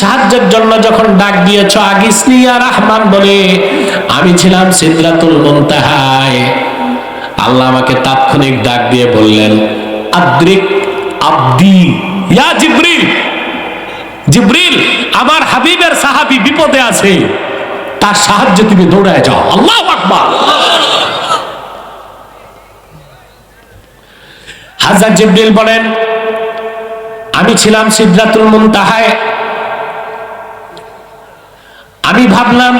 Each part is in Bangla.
সাহায্যের জন্য যখন ডাক দিয়েছ আগিসনি আর রহমান বলে, আমি ছিলাম সিদ্রাতুল মুনতাহায়। আল্লাহ আমাকে তাৎক্ষণিক ডাক দিয়ে বললেন, আদ্রিক আব্দি, ইয়া জিব্রিল জিব্রিল, আমার হাবিবের সাহাবি বিপদে আছে। তার সাহায্যে তুমি দৌড়ায় যাও। আল্লাহ আকবার। হাজার জিব্রিল বলেন, আমি ছিলাম সিদ্ধাতুল মুনতাহায় আমি ভাবলাম,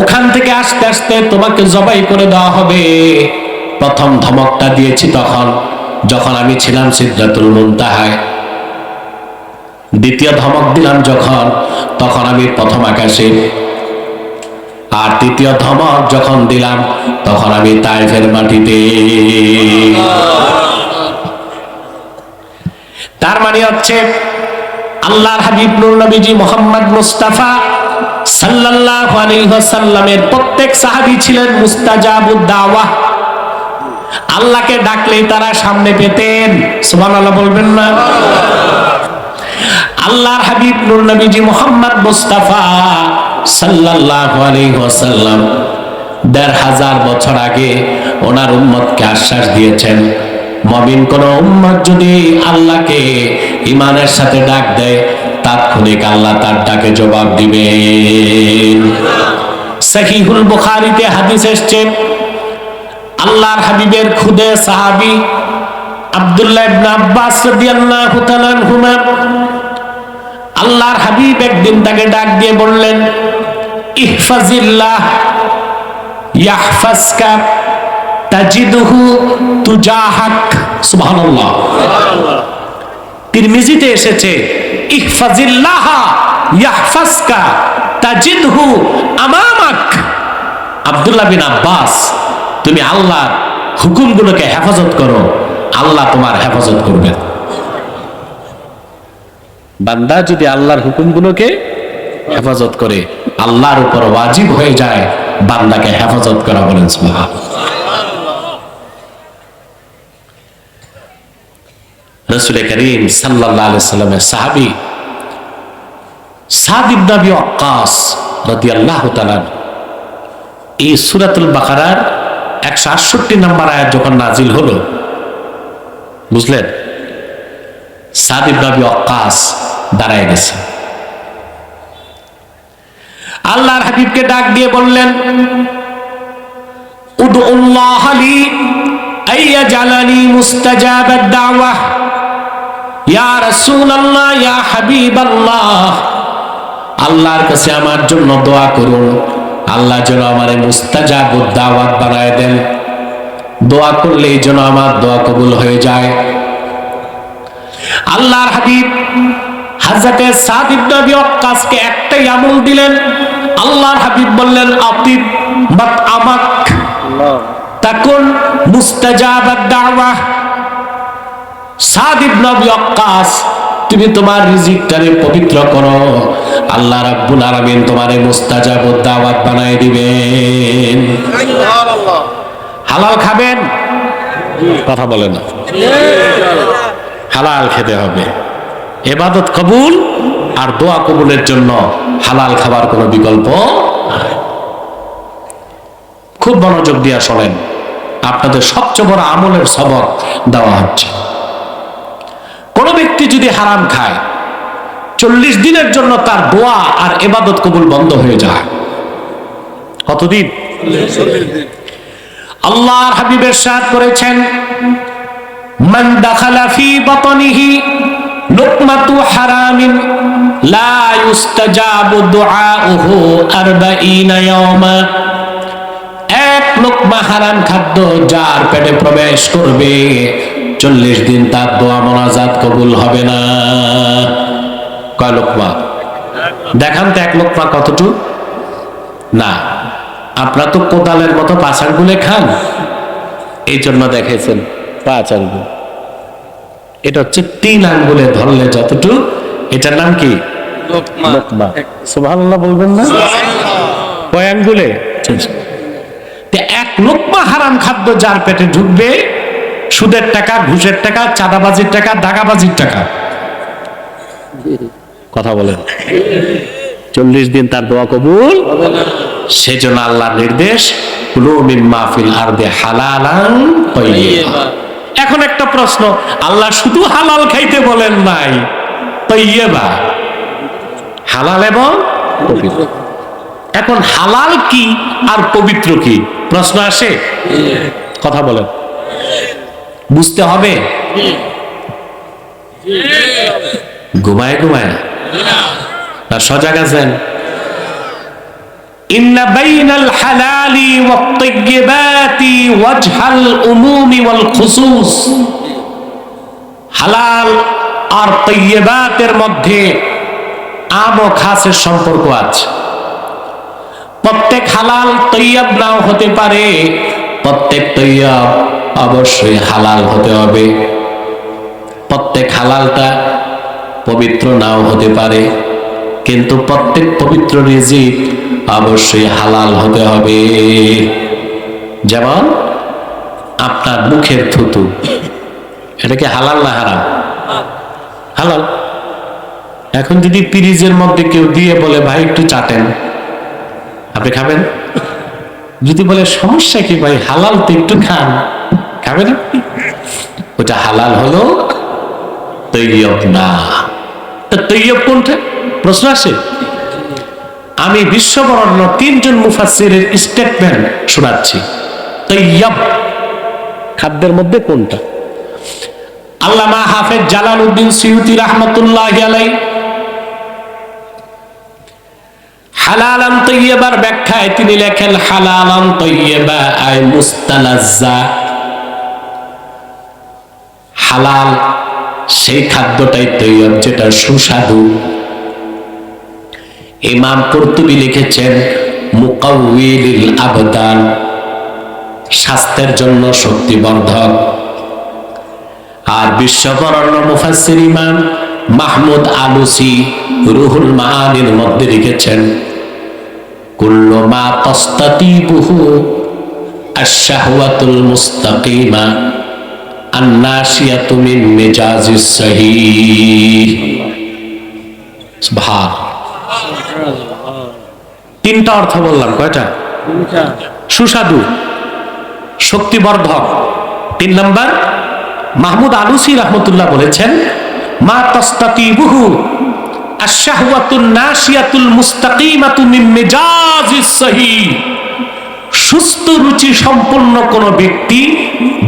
ওখান থেকে আস্তে আস্তে তোমাকে জবাই করে দেওয়া হবে। প্রথম ধমকটা দিয়েছি তখন, যখন আমি ছিলাম সিদ্ধাতুল মুনতাহায়। দ্বিতীয় ধমক দিলাম যখন, তখন আমি প্রথম আকাশে। আর তৃতীয় ধমক যখন দিলাম, তখন আমি তাইফের মাটিতে। তার মানে হচ্ছে, আল্লাহর হাবিব নবীজি মোহাম্মদ মুস্তাফা সাল্লাল্লাহু আলাইহি ওয়াসাল্লামের প্রত্যেক সাহাবী ছিলেন মুস্তাজাবুদ দাওয়া আল্লাহকে ডাকলেই তারা সামনে পেতেন। সুবহানাল্লাহ বলবেন না? আল্লাহর হাবিব নূর নবীজি মোহাম্মদ মুস্তাফা সাল্লাল্লাহু আলাইহি ওয়াসাল্লাম দেড় হাজার বছর আগে ওনার উম্মতকে আশ্বাস দিয়েছেন, মমিন কোন উম্মত যদি আল্লাহকে ইমানের সাথে ডাক দেয় তাৎক্ষণিক আল্লাহ তার ডাকে জবাব দিবেন সহিহুল বুখারীতে হাদিস এসছে, আল্লাহর হাবিবের খুদে সাহাবী আব্দুল্লাহ ইবনে আব্বাস রাদিয়াল্লাহু তাআলা আল্লাহর হাবিব একদিন তাকে ডাক দিয়ে বললেন, ইহফাজিল্লাহ, ইয়াহফাজকা, তাজিদুহু তুজাহাক। সুবহানাল্লাহ। তিরমিজিতে এসেছে তুমি আল্লাহর হুকুমগুলোকে হেফাজত করো, আল্লাহ তোমার হেফাজত করবেন বান্দা যদি আল্লাহর হুকুমগুলোকে হেফাজত করে, আল্লাহর উপর ওয়াজিব হয়ে যায়, বান্দাকে হেফাজত করা বলেন সুবহান রসুল করিম সাল্লামের সাহাবী সাদ ইবনে আবি ওয়াক্কাস রাদিয়াল্লাহু এই সূরাতুল বাকারার 168 নম্বর আয়াত যখন নাজিল হলো, বুঝলেন? সাদ ইবনে আবি দাঁড়ায় গেছে। আল্লাহর হাবিবকে ডাক দিয়ে বললেন উদুল্লাহ লি আইয়া জালানি মুস্তাজাবাদ দাওয়া। ইয়া রাসূলুল্লাহ, ইয়া হাবিবাল্লাহ। আল্লাহর কাছে আমার জন্য দোয়া করুন। আল্লাহ যেন আমারে মুস্তাজাবুদ দাওয়াত বানায় দেন। দোয়া করলে এই যেন আমার দোয়া কবুল হয়ে যায়। আল্লাহর হাবিব হাজরতে সাদ ইবনে আবি ওয়াক্কাসকে একটাই আমল দিলেন। আল্লাহর হাবিব বললেন আতিব বাত আমাক। তাকুন মুস্তাজাবাদ দাওয়া। সাদ ইবনে আবি ওয়াক্কাস তুমি তোমার রিজিকটারে পবিত্র করো। আল্লাহ রাব্বুল আলামিন তোমারে মুস্তাজাবুদ দাওয়াত বানায় দিবেন। হালাল খাবেন? কথা বলে না। হালাল খেতে হবে। এবাদত কবুল আর দোয়া কবুলের জন্য হালাল খাবার কোনো বিকল্প খুব মনোযোগ দিয়া শোনেন। আপনাদের সবচেয়ে বড় আমলের সবক দেওয়া হচ্ছে। কোন ব্যক্তি যদি হারাম খায়, চল্লিশ দিনের জন্য তার দোয়া আর এবাদত কবুল বন্ধ হয়ে যায়। কতদিন? আল্লাহর হাবিবের সাথ করেছেন, মান দাখালা ফি বাতনিহি লুকমাতু হারামিন, লা ইউস্তাজাবু দুআউহু 40 ইয়াওমা। এক লোকমা হারাম খাদ্য যার পেটে প্রবেশ করবে চল্লিশ দিন তার দোয়া মোনাজাত কবুল হবে না। কয় লোকমা? দেখান তো এক লোকমা কতটুক? না আপনারা তো কোদালের মতো পাচার গুলে খান। এই জন্য দেখেছেন পাঁচ আঙ্গুল। এটা হচ্ছে তিন আঙ্গুলে ধরলে যতটুকু এটার নাম কি? লোকমা। সুবহানাল্লাহ বলবেন না? কয় আঙ্গুলে? তে এক লোকমা হারাম খাদ্য যার পেটে ঢুকবে সুদের টাকা ঘুষের টাকা চাঁদাবাজির টাকা দাগাবাজির টাকা। কথা বলেন। চল্লিশ দিন তার দোয়া কবুল। সেজন্য আল্লাহর নির্দেশ। এখন একটা প্রশ্ন আল্লাহ শুধু হালাল খাইতে বলেন নাই তৈয়বা হালাল এবং পবিত্র। এখন হালাল কি আর পবিত্র কি প্রশ্ন আসে কথা বলেন বুঝতে হবে ঘুমায় ঘুমায় না সজাগ আছেন إن بين الحلال والطيبات وجه الأموم والخصوص হালাল আর তৈয়বাতের মধ্যে আম ও খাসের সম্পর্ক আছে প্রত্যেক হালাল তৈয়াব নাও হতে পারে। প্রত্যেক তৈয়াব অবশ্যই হালাল হতে হবে। প্রত্যেক হালালটা পবিত্র নাও হতে পারে। কিন্তু প্রত্যেক পবিত্র রিজিক অবশ্যই হালাল হতে হবে। যেমন আপনার মুখের থুতু, এটা কি হালাল না হারাম? হালাল। এখন যদি পিরিজের মধ্যে কেউ দিয়ে বলে, ভাই, একটু চাটেন। আপনি খাবেন? যদি বলে সমস্যা কি ভাই? হালাল তো একটু খান। খাবেন আপনি? ওটা হালাল হলো তৈয়ব না। তা তৈয়ব কোনটা? প্রশ্ন আসে? আমি বিশ্ববরণ্য তিনজন মুফাসসিরের স্টেটমেন্ট শোনাচ্ছি। তৈয়ব। খাদ্যের মধ্যে কোনটা? আল্লামা হাফেজ জালাল উদ্দিন সিউতি রহমতুল্লাহ আলাই হালালান তৈয়বার ব্যাখ্যায় তিনি লেখেন, হালালান তৈয়বা আয় মুস্তালাজ্জা। হালাল সেই খাদ্যটাই তৈয়ব, যেটা সুস্বাদু। ইমাম কর্তুবী লিখেছেন মুকাউইলিল আবদান, স্বাস্থ্যের জন্য শক্তিবর্ধক। আর বিশ্ববরণ্য মুফাসসির ইমাম মাহমুদ আলুসি রুহুল মাআনির মধ্যে লিখেছেন কুল্লু মা তাস্তাতিবুহু আশ-শাহওয়াতুল মুস্তাকিমা আন্নাশিয়াতু মিন মিজাজিস সহিহ। সুবহান। তিনটা অর্থ বললাম কয়টা? সুস্বাদু শক্তিবর্ধক। তিন নাম্বার মাহমুদ আলুসি রহমতুল্লাহ বলেছেন মা তস্তাতি সুস্থ রুচি সম্পন্ন কোন ব্যক্তি,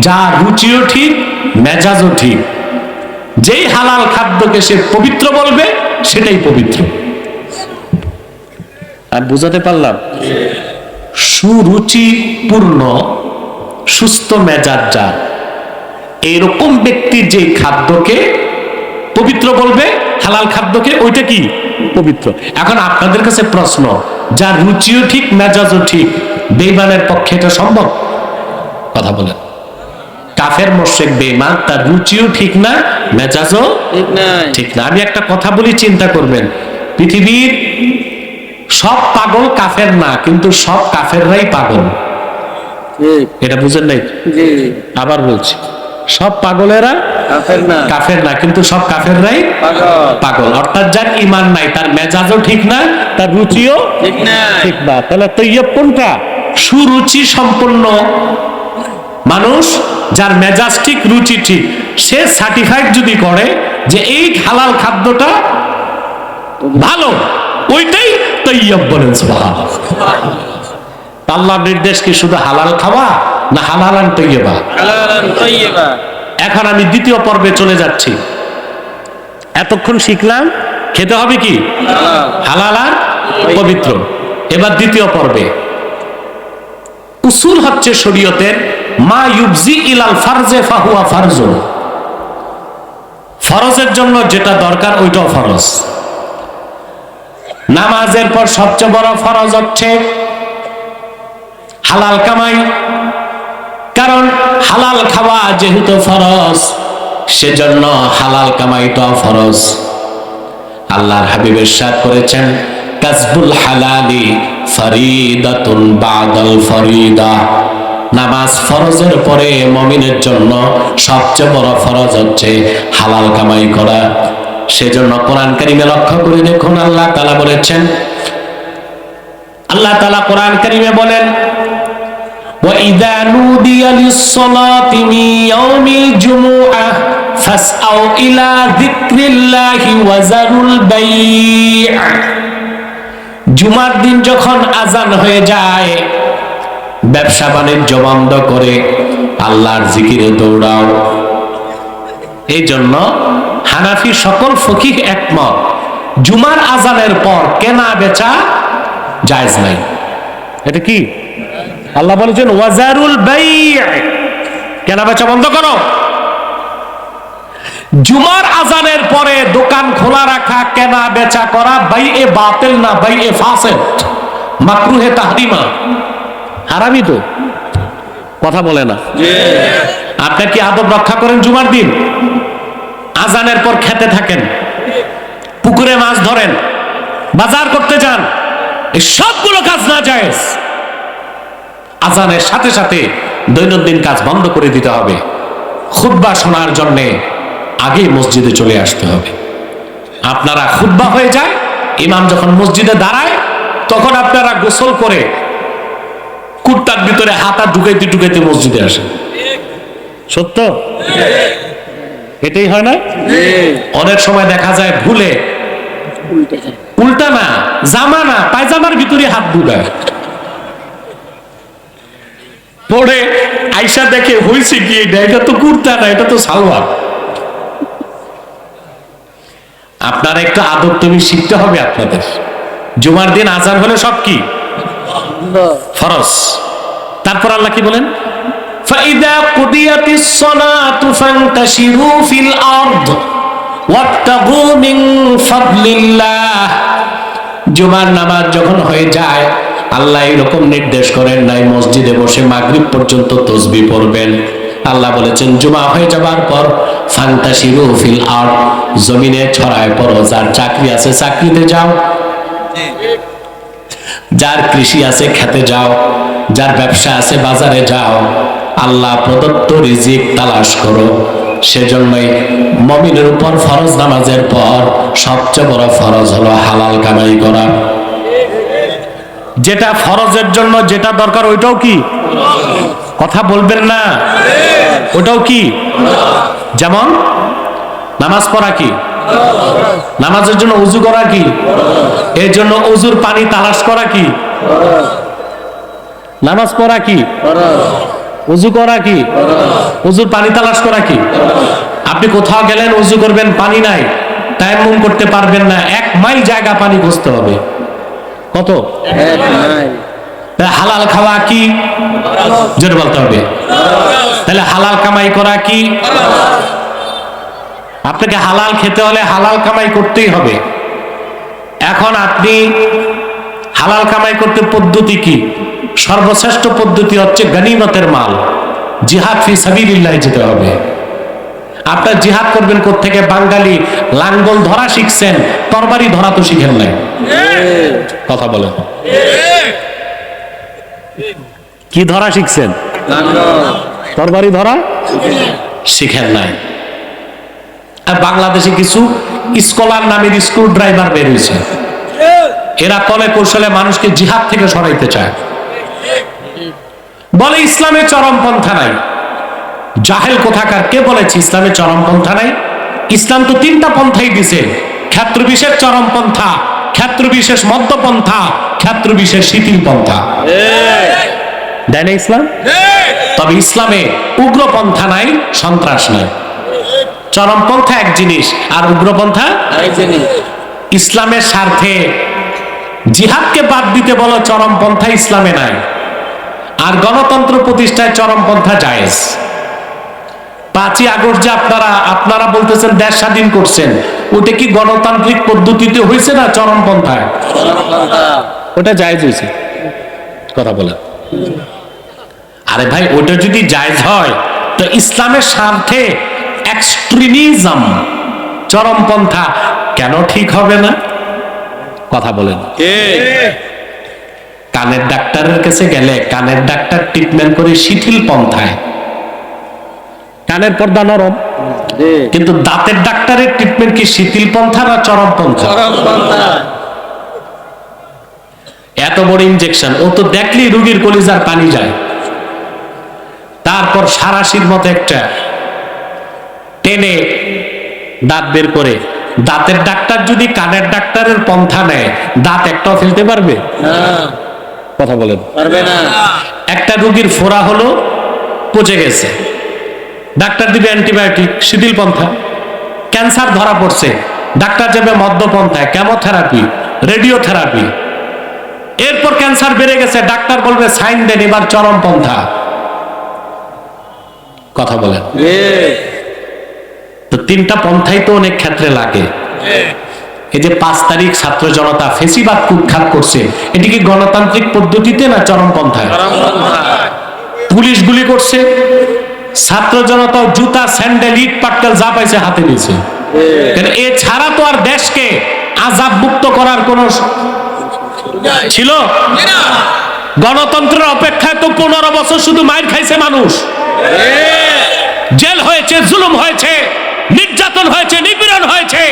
যার রুচিও ঠিক, মেজাজও ঠিক, যেই হালাল খাদ্যকে সে পবিত্র বলবে, সেটাই পবিত্র। আর বুঝাতে পারলাম? সুরুচিপূর্ণ সুস্থ মেজাজ যার। এইরকম ব্যক্তির যে খাদ্যকে পবিত্র বলবে হালাল খাদ্যকে ওইটা কি? পবিত্র। এখন আপনাদের কাছে প্রশ্ন যার রুচিও ঠিক মেজাজও ঠিক বেইমানের পক্ষে এটা সম্ভব? কথা বলেন। কাফের মোশেক বেইমান তার রুচিও ঠিক না মেজাজও ঠিক নাই। ঠিক না। আমি একটা কথা বলি চিন্তা করবেন। পৃথিবীর সব পাগল কাফের না কিন্তু সব কাফেররাই পাগল। ঠিক এটা বুঝেন নাই? জি। আবার বলছি। সব পাগলেরা কাফের না। কিন্তু সব কাফেররাই পাগল। পাগল। অর্থাৎ যার ইমান নাই তার মেজাজও ঠিক না তার রুচিও ঠিক না। তাহলে তৈয়ব কোনটা? সুরুচি সম্পন্ন মানুষ যার মেজাজ ঠিক রুচি ঠিক সে সার্টিফাইড যদি করে যে এই হালাল খাদ্যটা ভালো ওইটাই তৈয়ব বলেন। আল্লাহর নির্দেশ কি শুধু হালাল খাওয়া? না হালালান তৈয়বা। এখন আমি দ্বিতীয় পর্বে চলে যাচ্ছি। এতক্ষণ শিখলাম খেতে হবে কি? হালাল। আর পবিত্র। এবার দ্বিতীয় পর্বে। উসুল হচ্ছে শরীয়তের মা ইউবজি ইলাল ফারজে ফাহুয়া ফারজুন। ফরজের জন্য যেটা দরকার ওইটাও ফরজ। নামাজের পর সবচেয়ে বড় ফরজ হচ্ছে হালাল কামাই। কারণ হালাল খাওয়া যেহেতু ফরজ, সেজন্য হালাল কামাইটাও ফরজ। আল্লাহর হাবিবের সাথ করেছেন, কাসবুল হালালি ফরিদাতুন বাদাল ফরিদা। নামাজ ফরজের পরে মমিনের জন্য সবচেয়ে বড় ফরজ হচ্ছে হালাল কামাই করা। সেজন্য কোরআন কারিমে লক্ষ্য করে দেখুন, আল্লাহ তালা বলেছেন, আল্লাহ তালা কোরআন কারিমে বলেন وإذا نودي للصلاة من يوم الجمعة فاسعوا إلى ذكر الله وذروا البيع জুমার দিন যখন আজান হয়ে যায় ব্যবসা বাণিজ্য বন্ধ করে আল্লাহর জিকিরে দৌড়াও এই জন্য হানাফি সকল ফকিহ একমত জুমার আজানের পর কেনা বেচা জায়েজ নাই এটা কি আল্লাহ বলেছেন ওয়াজারুল বাই। কেনা বেচা বন্ধ করো। জুমার আজানের পরে দোকান খোলা রাখা কেনা বেচা করা বাই এ বাতিল না বাই এ ফাসেদ মাকরুহে তাহরিমা। হারামি তো। কথা বলে না। আপনি কি আদব রক্ষা করেন জুমার দিন? আজানের পর খেতে থাকেন। পুকুরে মাছ ধরেন। বাজার করতে যান। এই সবগুলো কাজ না যায় আজানের সাথে সাথে দৈনন্দিন কাজ বন্ধ করে দিতে হবে। খুদ্া শোনার জন্যে আগেই মসজিদে চলে আসতে হবে। আপনারা খুদ্া হয়ে যায় ইমাম যখন মসজিদে দাঁড়ায় তখন আপনারা গোসল করে কুর্তার ভিতরে হাতা ঢুকাইতে ঢুকাইতে মসজিদে আসেন। সত্য? এটাই হয় না? অনেক সময় দেখা যায় ভুলে। উল্টা না জামা না পায়জামার ভিতরে হাত ঢুকায়। পরে আইসা দেখে হয়েছে কি এটা এটা তো কুর্তা না এটা তো সালোয়ার আপনার একটু আদব তুমি শিখতে হবে আপনাদের জুমার দিন আজান হলে সব কি ফরজ তারপর আল্লাহ কি বলেন فإذا قضيت الصلاة فانتشروا في الأرض وابتغوا من فضل الله জুমার নামাজ যখন হয়ে যায় আল্লাহ এরকম নির্দেশ করেন নাই, মসজিদে বসে মাগরিব পর্যন্ত তসবি পড়বেন। আল্লাহ বলেছেন, জুমা হয়ে যাবার পর ফান্তাসিরু ফিল আর্ট জমিনে ছড়ায় পড়ো, যার চাকরি আছে চাকরিতে যাও। যার কৃষি আছে খেতে যাও, যার ব্যবসা আছে বাজারে যাও। আল্লাহ প্রদত্ত রিজিক তালাশ করো। সেজন্যই মমিনের উপর ফরজ নামাজের পর সবচেয়ে বড় ফরজ হলো হালাল কামাই করা। যেটা ফরজের জন্য যেটা দরকার, ওইটাও কি? কথা বলবেন না। ওটাও কি? যেমন নামাজ পড়া কি? নামাজের জন্য উজু করা কি? এর জন্য উজুর পানি তালাশ করা কি? নামাজ পড়া কি? উজু করা কি? উজুর পানি তালাশ করা কি? আপনি কোথাও গেলেন, উজু করবেন, পানি নাই। তায়াম্মুম করতে পারবেন না। এক মাইল জায়গা পানি খুঁজতে হবে। কত? হালাল খাওয়া কি? জোরে বলতে হবে। তাহলে হালাল কামাই করা কি? আপনাকে হালাল খেতে হলে হালাল কামাই করতেই হবে। এখন আপনি হালাল কামাই করতে পদ্ধতি কি? সর্বশ্রেষ্ঠ পদ্ধতি হচ্ছে গনিমতের মাল। জিহাদ ফি সাবিলিল্লাহ যেতে হবে। আপনার জিহাদ করবেন থেকে বাঙালি লাঙ্গল ধরা শিখছেন তরবারি ধরা তো শিখেন নাই। কথা বলেন। কি ধরা শিখছেন? তরবারি ধরা শিখেন নাই। আর বাংলাদেশে কিছু স্কলার নামের স্ক্রু ড্রাইভার বের হয়েছে। এরা কলে কৌশলে মানুষকে জিহাদ থেকে সরাইতে চায়। বলে ইসলামের চরমপন্থা নাই। জাহেল কোথাকার কে বলেছে? ইসলামের চরমপন্থা নাই? ইসলাম তো তিনটা পন্থাই দিছে। ক্ষেত্র বিশেষ চরমপন্থা ক্ষেত্র বিশেষ মধ্যপন্থা ক্ষেত্র বিশেষ শিথিল পন্থা দেয় না ইসলাম? তবে ইসলামে উগ্রপন্থা নাই সন্ত্রাস নাই। চরমপন্থা এক জিনিস আর উগ্রপন্থা? ইসলামের স্বার্থে জিহাদকে বাদ দিতে বলো চরমপন্থা ইসলামে নাই। আর গণতন্ত্র প্রতিষ্ঠায় চরমপন্থা জায়েজ। পাঁচই আগস্ট যে আপনারা আপনারা বলতেছেন দেশ স্বাধীন করছেন ওটা কি গণতান্ত্রিক পদ্ধতিতে হয়েছে না চরমপন্থায়? ওটা জায়েজ হয়েছে কথা বলেন। আরে ভাই ওটা যদি জায়জ হয় তো ইসলামের স্বার্থে এক্সট্রিমিজম চরমপন্থা কেন ঠিক হবে না? কথা বলেন। কানের ডাক্তারের কাছে গেলে কানের ডাক্তার ট্রিটমেন্ট করে শিথিল পন্থায়। কানের পর্দা নরম। কিন্তু দাঁতের ডাক্তারের ট্রিটমেন্ট কি শিথিল পন্থা না চরম পন্থা এত বড় ইনজেকশন ও তো দেখলেই রুগীর কলিজার পানি যায়। তারপর সারাশির মতো একটা টেনে দাঁত বের করে। দাঁতের ডাক্তার যদি কানের ডাক্তারের পন্থা নেয় দাঁত একটাও ফেলতে পারবে? না। কথা বলেন। পারবে না। একটা রুগীর ফোড়া হলো পচে গেছে। ডাক্তার দিবে অ্যান্টিবায়োটিক শিথিল পন্থা। ক্যান্সার ধরা পড়ছে ডাক্তার যাবে মদ্যপন্থায় কেমোথেরাপি রেডিওথেরাপি। এরপর ক্যান্সার বেড়ে গেছে ডাক্তার বলবে সাইন দেন এবার চরম পন্থা। কথা বলেন। তো তিনটা পন্থাই তো অনেক ক্ষেত্রে লাগে। এই যে পাঁচ তারিখ ছাত্র জনতা ফেসিবাদ কুখ্যাত করছে এটি কি গণতান্ত্রিক পদ্ধতিতে না চরম পন্থায়। পুলিশ গুলি করছে ছাত্র জনতা জুতা স্যান্ডেল ইট পাটকেল যা পাইছে হাতে নিয়েছে। ঠিক কেন এছাড়া তো আর দেশকে আজাব মুক্ত করার কোন ছিল? গণতন্ত্রের অপেক্ষায় তো পনেরো বছর শুধু মাইর খাইছে মানুষ। জেল হয়েছে জুলুম হয়েছে নির্যাতন হয়েছে নিপীড়ন হয়েছে।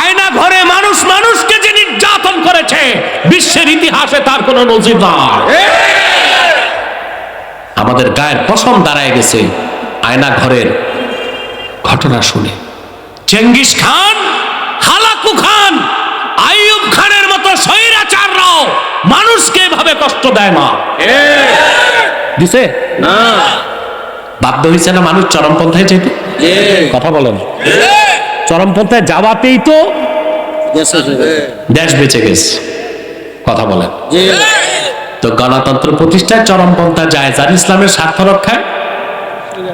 আয়না ঘরে মানুষ মানুষকে যে নির্যাতন করেছে বিশ্বের ইতিহাসে তার কোনো নজির নাই। আমাদের গায়ের পশম দাঁড়ায় গেছে। আয়না ঘরের ঘটনা শুনে। Genghis Khan Hulagu Khan Ayub খানের মতো স্বৈরাচাররাও মানুষকে এভাবে কষ্ট দেয় না। দিছে? না। বাধ্য হয়েছে না মানুষ চরমপন্থায় যেতে? কথা বলেন। চরমপন্থায় যাওয়াতেই তো দেশ বেঁচে গেছে। কথা বলেন। তো গণতন্ত্র প্রতিষ্ঠায় চরমপন্থা যায় যার ইসলামের স্বার্থ রক্ষায়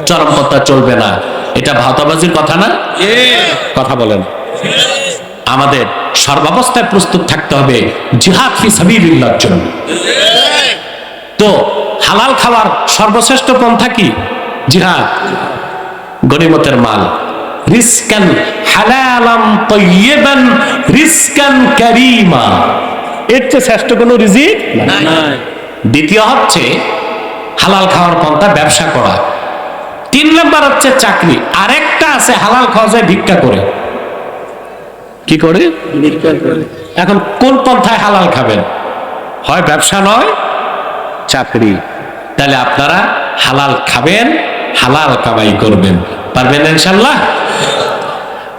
চরমপন্থা চলবে না। এটা ভাওতাবাজির কথা না? কথা বলেন। আমাদের সর্বাবস্থায় প্রস্তুত থাকতে হবে জিহাদ ফি জন্য। তো হালাল খাওয়ার সর্বশ্রেষ্ঠ পন্থা কি? জিহাদ। গনিমতের মাল। রিস্কান হালালাম তৈয়বান, রিস্কান কারীমা। এর চেয়ে শ্রেষ্ঠ কোনো রিজিক? দ্বিতীয় হচ্ছে হালাল খাওয়ার পন্থা ব্যবসা করা। তিন নম্বর হচ্ছে চাকরি। আরেকটা আছে হালাল খাওয়া যায় ভিক্ষা করে। কি করে? এখন কোন পন্থায় হালাল খাবেন? হয় ব্যবসা নয় চাকরি। তাহলে আপনারা হালাল খাবেন হালাল কামাই করবেন। পারবেন ইনশাল্লাহ?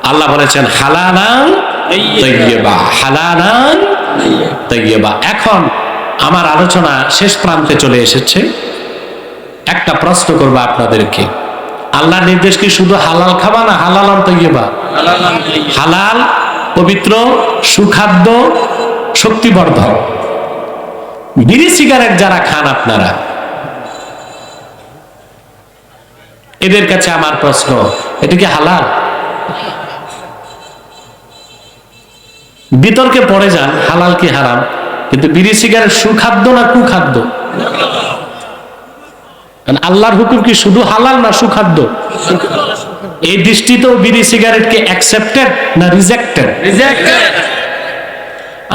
আল্লাহ বলেছেন হালালান তৈয়বা হালালান তৈয়বা এখন আমার আলোচনা শেষ প্রান্তে চলে এসেছে। একটা প্রশ্ন করব আপনাদেরকে। আল্লাহ নির্দেশ কি শুধু হালাল খাবা না তৈয়বা হালালাম হালাল পবিত্র সুখাদ্য শক্তিবর্ধক। বিড়ি সিগারেট যারা খান আপনারা এদের কাছে আমার প্রশ্ন এটা কি হালাল? বিতর্কে পড়ে যান হালাল কি হারাম? কিন্তু বিড়ি, সিগারেট, সুখাদ্য না কুখাদ্য? আল্লাহর হুকুম কি শুধু হালাল না সুখাদ্য? এই দৃষ্টিতেও বিড়ি সিগারেটকে অ্যাকসেপ্টেড না রিজেক্টেড.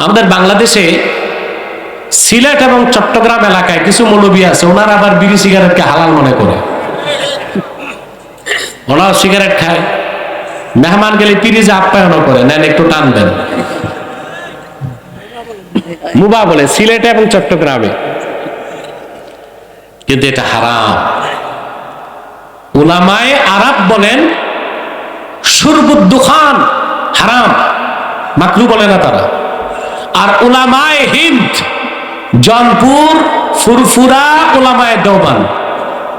আমাদের বাংলাদেশে সিলেট এবং চট্টগ্রাম এলাকায় কিছু মৌলবী আছে, ওনারা আবার বিড়ি, সিগারেটকে হালাল মনে করে। ওনারা সিগারেট খায়। মেহমান গেলে পিরিজে আপ্যায়নও করে নেন একটু টান দেন। মুবা বলে, সিলেটে এবং চট্টগ্রামে। কিন্তু এটা হারাম। উলামায়ে আরব বলেন সুরবুদ্দুখান হারাম। মাকরু বলে না তারা। আর উলামায়ে হিন্দ, জনপুর, ফুরফুরা উলামায়ে দেওবান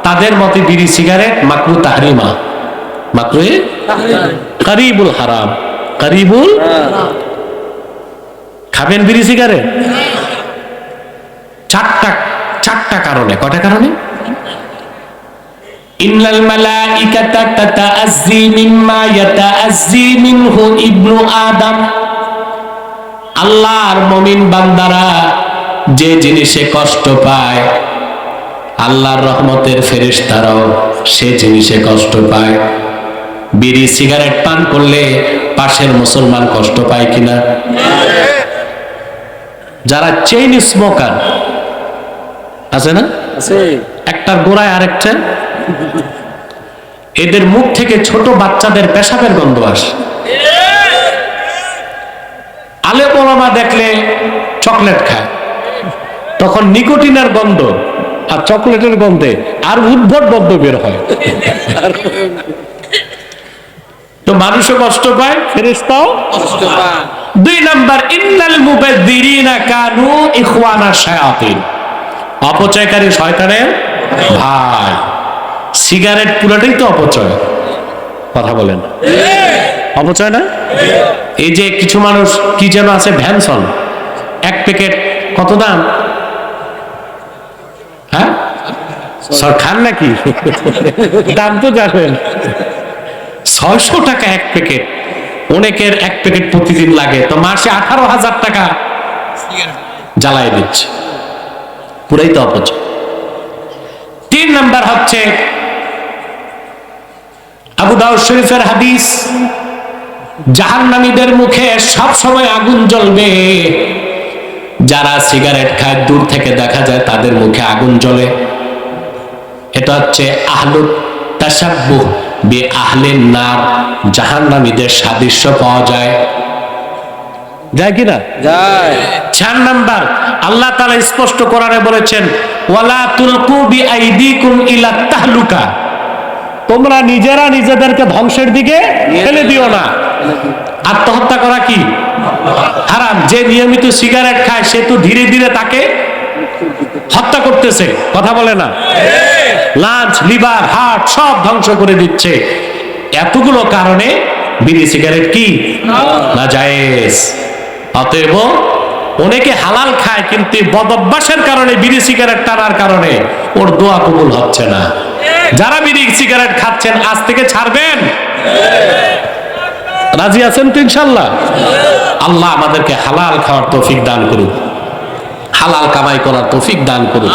তাদের মতে বিড়ি সিগারেট মাকরু তাহরিমা। হারাম। খাবেন বিড়ি চারটা চারটা কারণে। কটা কারণে? ইন্নাল মালাইকাতা মিম্মা মিনহু ইবনু আদম। আল্লাহর মুমিন বান্দারা যে জিনিসে কষ্ট পায়, আল্লাহর রহমতের ফেরেশতারাও সে জিনিসে কষ্ট পায়। বিড়ি সিগারেট পান করলে পাশের মুসলমান কষ্ট পায় কিনা? যারা চেইন স্মোকার আছে না? আছে। একটার গোড়ায় আরেকটা এদের মুখ থেকে ছোট বাচ্চাদের পেশাবের গন্ধ আসে। আলে পোলামা দেখলে চকলেট খায়। তখন নিকোটিনের গন্ধ আর চকলেটের গন্ধে আর উদ্ভট গন্ধ বের হয়। মানুষও কষ্ট পায়? ফেরেস্তাও কষ্ট পান দুই নাম্বার ইন্নাল মুবাদ্দিরিনা কানু ইখওয়ানা শায়াতিন। অপচয়কারী শয়তানের ভাই। সিগারেট পুরোটাই তো অপচয়। কথা বলেন। অপচয় না? এই যে কিছু মানুষ কি যেন আছে ভ্যানসন। এক প্যাকেট কত দাম? হ্যাঁ? সর খান নাকি? দাম তো জানেন। ছয়শো টাকা এক প্যাকেট। অনেকের এক প্যাকেট প্রতিদিন লাগে। তো মাসে আঠারো হাজার টাকা জ্বালাই দিচ্ছে। পুরাই তো অপচয়। তিন নাম্বার হচ্ছে আবু দাউদ শরীফের হাদিস, জাহান্নামীদের মুখে সব সময় আগুন জ্বলবে। যারা সিগারেট খায়, দূর থেকে দেখা যায় তাদের মুখে আগুন জ্বলে। এটা হচ্ছে আহলুত তাসাব্বুহ বে আহলেন নার জাহান্নামীদের সাদৃশ্য পাওয়া যায়। যায় কিনা যায়। চার নাম্বার আল্লাহ তাআলা স্পষ্ট কোরআনে বলেছেন ওয়ালা তুলকু বি আইদিকুম ইলা তাহলুকা। তোমরা নিজেরা নিজেদেরকে ধ্বংসের দিকে ফেলে দিও না। আত্মহত্যা করা কি? হারাম। যে নিয়মিত সিগারেট খায় সে তো ধীরে ধীরে তাকে হত্যা করতেছে। কথা বলে না? লাঞ্চ লিভার হার্ট সব ধ্বংস করে দিচ্ছে। এতগুলো কারণে বিড়ি সিগারেট কি? না জায়েজ। অতএব অনেকে হালাল খায়, কিন্তু বদ অভ্যাসের কারণে বিড়ি সিগারেট টানার কারণে ওর দোয়া কবুল হচ্ছে না। যারা বিড়ি সিগারেট খাচ্ছেন, আজ থেকে ছাড়বেন? রাজি আছেন তো ইনশাল্লাহ? আল্লাহ আমাদেরকে হালাল খাওয়ার তৌফিক দান করুন হালাল কামাই করার তৌফিক দান করুন